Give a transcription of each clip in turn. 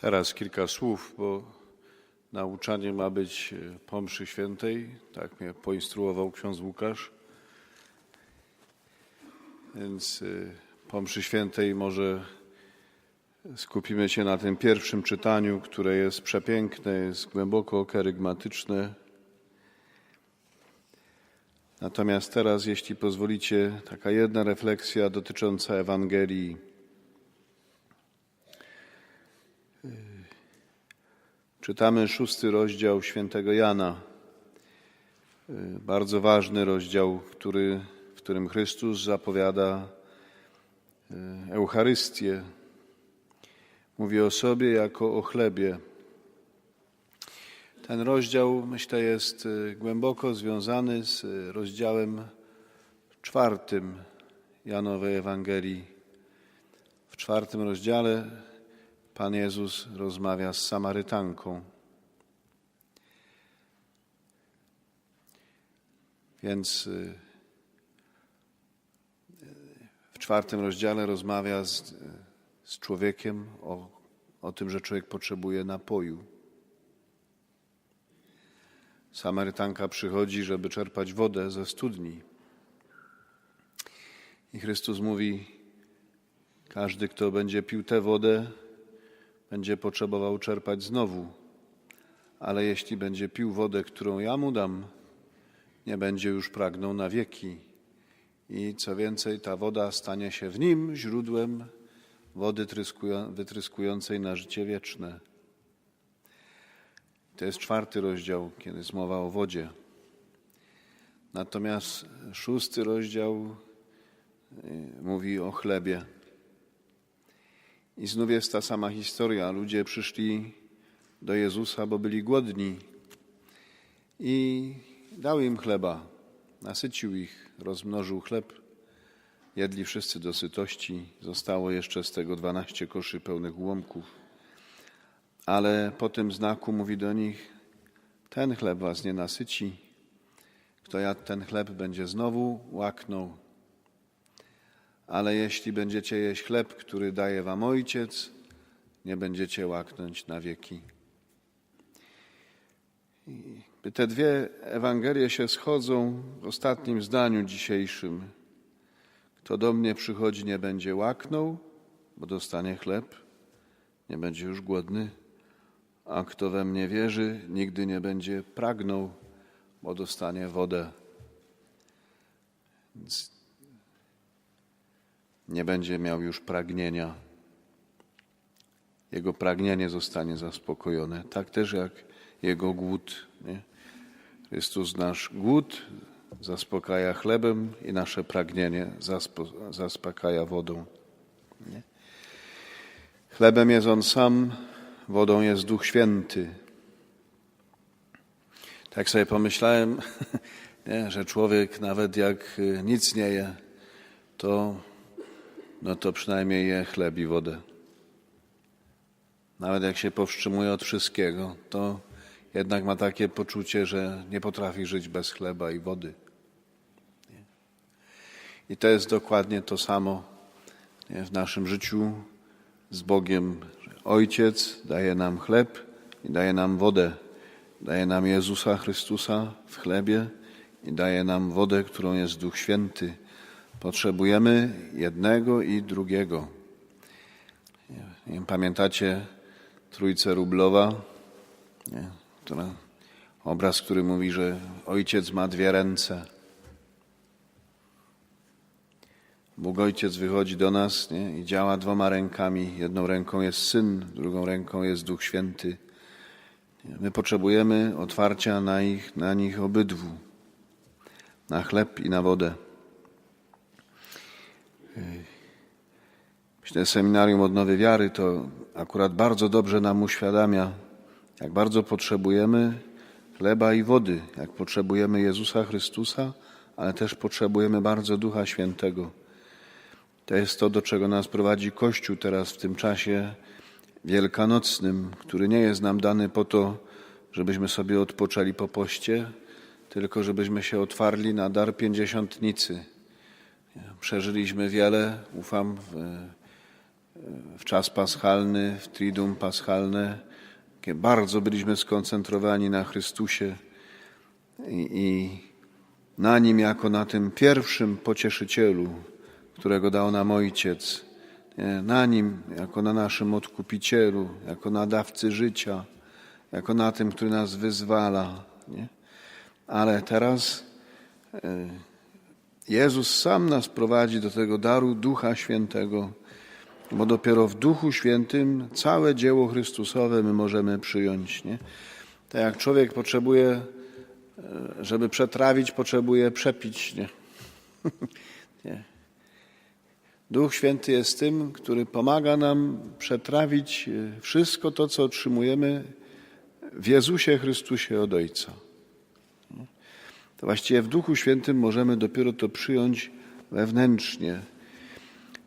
Teraz kilka słów, bo nauczanie ma być e, po mszy świętej, tak mnie poinstruował ksiądz Łukasz. Więc e, po mszy świętej może skupimy się na tym pierwszym czytaniu, które jest przepiękne, jest głęboko kerygmatyczne. Natomiast teraz, jeśli pozwolicie, taka jedna refleksja dotycząca Ewangelii. Czytamy szósty rozdział świętego Jana. Bardzo ważny rozdział, który, w którym Chrystus zapowiada Eucharystię. Mówi o sobie jako o chlebie. Ten rozdział, myślę, jest głęboko związany z rozdziałem czwartym Janowej Ewangelii. W czwartym rozdziale Pan Jezus rozmawia z Samarytanką. Więc w czwartym rozdziale rozmawia z, z człowiekiem o, o tym, że człowiek potrzebuje napoju. Samarytanka przychodzi, żeby czerpać wodę ze studni. I Chrystus mówi: Każdy, kto będzie pił tę wodę, będzie potrzebował czerpać znowu. Ale jeśli będzie pił wodę, którą ja mu dam, nie będzie już pragnął na wieki. I co więcej, ta woda stanie się w nim źródłem wody wytryskującej na życie wieczne. To jest czwarty rozdział, kiedy jest mowa o wodzie. Natomiast szósty rozdział mówi o chlebie. I znów jest ta sama historia. Ludzie przyszli do Jezusa, bo byli głodni i dał im chleba, nasycił ich, rozmnożył chleb. Jedli wszyscy do sytości. Zostało jeszcze z tego dwanaście koszy pełnych ułomków. Ale po tym znaku mówi do nich: Ten chleb was nie nasyci. Kto jadł ten chleb, będzie znowu łaknął. Ale jeśli będziecie jeść chleb, który daje wam ojciec, nie będziecie łaknąć na wieki. I te dwie Ewangelie się schodzą w ostatnim zdaniu dzisiejszym. Kto do mnie przychodzi, nie będzie łaknął, bo dostanie chleb, nie będzie już głodny, a kto we mnie wierzy, nigdy nie będzie pragnął, bo dostanie wodę. Więc nie będzie miał już pragnienia. Jego pragnienie zostanie zaspokojone, tak też jak jego głód. Nie? Chrystus nasz głód zaspokaja chlebem i nasze pragnienie zaspo, zaspokaja wodą. Nie? Chlebem jest On sam, wodą jest Duch Święty. Tak sobie pomyślałem, nie, że człowiek nawet jak nic nie je, to, no to przynajmniej je chleb i wodę. Nawet jak się powstrzymuje od wszystkiego, to jednak ma takie poczucie, że nie potrafi żyć bez chleba i wody. I to jest dokładnie to samo w naszym życiu z Bogiem. Ojciec daje nam chleb i daje nam wodę. Daje nam Jezusa Chrystusa w chlebie i daje nam wodę, którą jest Duch Święty. Potrzebujemy jednego i drugiego. Nie pamiętacie Trójcę Rublowa? Nie, która, obraz, który mówi, że ojciec ma dwie ręce. Bóg Ojciec wychodzi do nas nie, i działa dwoma rękami. Jedną ręką jest Syn, drugą ręką jest Duch Święty. My potrzebujemy otwarcia na, ich, na nich obydwu, na chleb i na wodę. Myślę, seminarium odnowy wiary to akurat bardzo dobrze nam uświadamia, jak bardzo potrzebujemy chleba i wody, jak potrzebujemy Jezusa Chrystusa, ale też potrzebujemy bardzo Ducha Świętego. To jest to, do czego nas prowadzi Kościół teraz w tym czasie wielkanocnym, który nie jest nam dany po to, żebyśmy sobie odpoczęli po poście, tylko żebyśmy się otwarli na dar pięćdziesiątnicy. Przeżyliśmy wiele, ufam, w, w czas paschalny, w Triduum paschalne, kiedy bardzo byliśmy skoncentrowani na Chrystusie i, i na Nim jako na tym pierwszym pocieszycielu, którego dał nam Ojciec, na Nim jako na naszym Odkupicielu, jako na dawcy życia, jako na tym, który nas wyzwala. Nie? Ale teraz e, Jezus sam nas prowadzi do tego daru Ducha Świętego, bo dopiero w Duchu Świętym całe dzieło Chrystusowe my możemy przyjąć. Nie? Tak jak człowiek potrzebuje, e, żeby przetrawić, potrzebuje przepić. Nie? nie. Duch Święty jest tym, który pomaga nam przetrawić e, wszystko to, co otrzymujemy w Jezusie Chrystusie od Ojca. To właściwie w Duchu Świętym możemy dopiero to przyjąć wewnętrznie.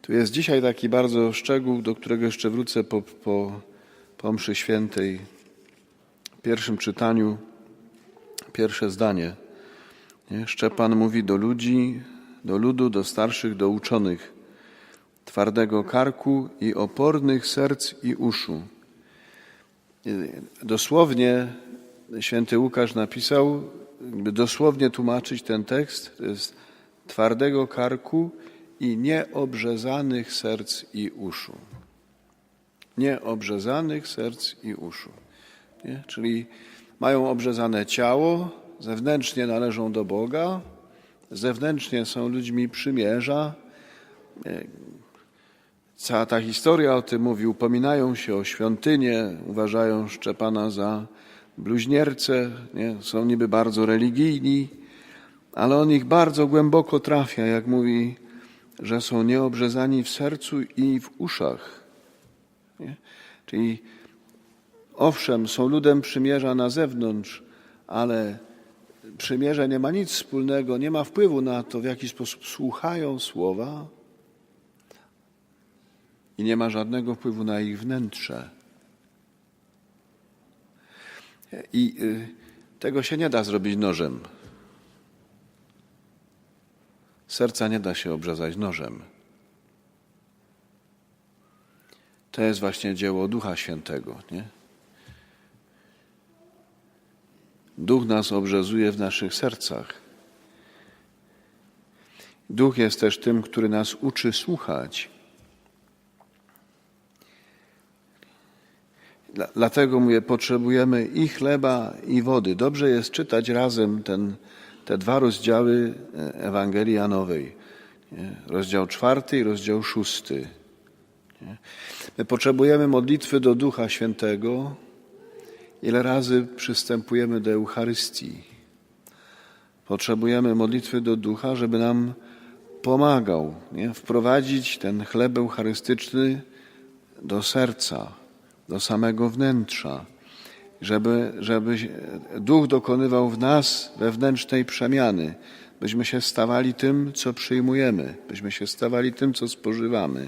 Tu jest dzisiaj taki bardzo szczegół, do którego jeszcze wrócę po, po, po mszy świętej. W pierwszym czytaniu, pierwsze zdanie. Nie? Szczepan mówi do ludzi, do ludu, do starszych, do uczonych, twardego karku i opornych serc i uszu. Dosłownie święty Łukasz napisał, by dosłownie tłumaczyć ten tekst, to jest twardego karku i nieobrzezanych serc i uszu. Nieobrzezanych serc i uszu. Nie? Czyli mają obrzezane ciało, zewnętrznie należą do Boga, zewnętrznie są ludźmi przymierza. Cała ta historia o tym mówi, upominają się o świątynię, uważają Szczepana za bluźnierce, nie? są niby bardzo religijni, ale on ich bardzo głęboko trafia, jak mówi, że są nieobrzezani w sercu i w uszach. Nie? Czyli owszem, są ludem przymierza na zewnątrz, ale przymierze nie ma nic wspólnego, nie ma wpływu na to, w jaki sposób słuchają słowa i nie ma żadnego wpływu na ich wnętrze. I y, tego się nie da zrobić nożem. Serca nie da się obrzezać nożem. To jest właśnie dzieło Ducha Świętego. Nie? Duch nas obrzezuje w naszych sercach. Duch jest też tym, który nas uczy słuchać. Dlatego mówię, potrzebujemy i chleba, i wody. Dobrze jest czytać razem ten, te dwa rozdziały e, Ewangelii Janowej. Nie? Rozdział czwarty i rozdział szósty. Nie? My potrzebujemy modlitwy do Ducha Świętego. Ile razy przystępujemy do Eucharystii? Potrzebujemy modlitwy do Ducha, żeby nam pomagał nie? wprowadzić ten chleb eucharystyczny do serca do samego wnętrza, żeby, żeby Duch dokonywał w nas wewnętrznej przemiany, byśmy się stawali tym, co przyjmujemy, byśmy się stawali tym, co spożywamy.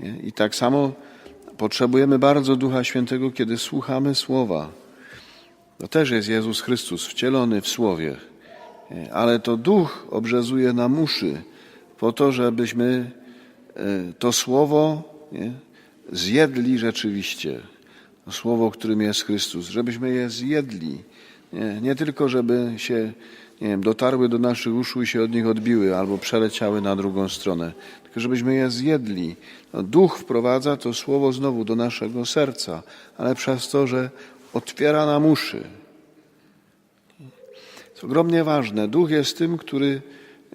Nie? I tak samo potrzebujemy bardzo Ducha Świętego, kiedy słuchamy Słowa. To też jest Jezus Chrystus wcielony w Słowie, nie? ale to Duch obrzezuje nam uszy po to, żebyśmy e, to Słowo nie? zjedli rzeczywiście słowo, którym jest Chrystus, żebyśmy je zjedli. Nie, nie tylko, żeby się nie wiem, dotarły do naszych uszu i się od nich odbiły albo przeleciały na drugą stronę, tylko żebyśmy je zjedli. No, duch wprowadza to słowo znowu do naszego serca, ale przez to, że otwiera nam uszy. To ogromnie ważne. Duch jest tym, który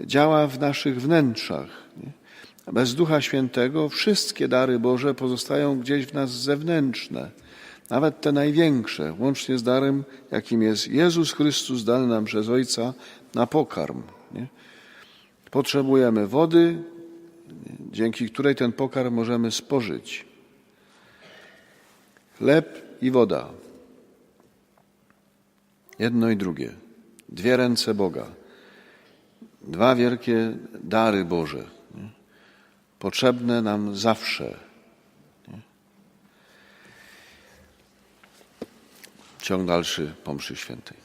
działa w naszych wnętrzach. Bez Ducha Świętego wszystkie dary Boże pozostają gdzieś w nas zewnętrzne, nawet te największe, łącznie z darem, jakim jest Jezus Chrystus dany nam przez Ojca na pokarm. Nie? Potrzebujemy wody, dzięki której ten pokarm możemy spożyć. Chleb i woda. Jedno i drugie. Dwie ręce Boga. Dwa wielkie dary Boże potrzebne nam zawsze. Ciąg dalszy po mszy świętej.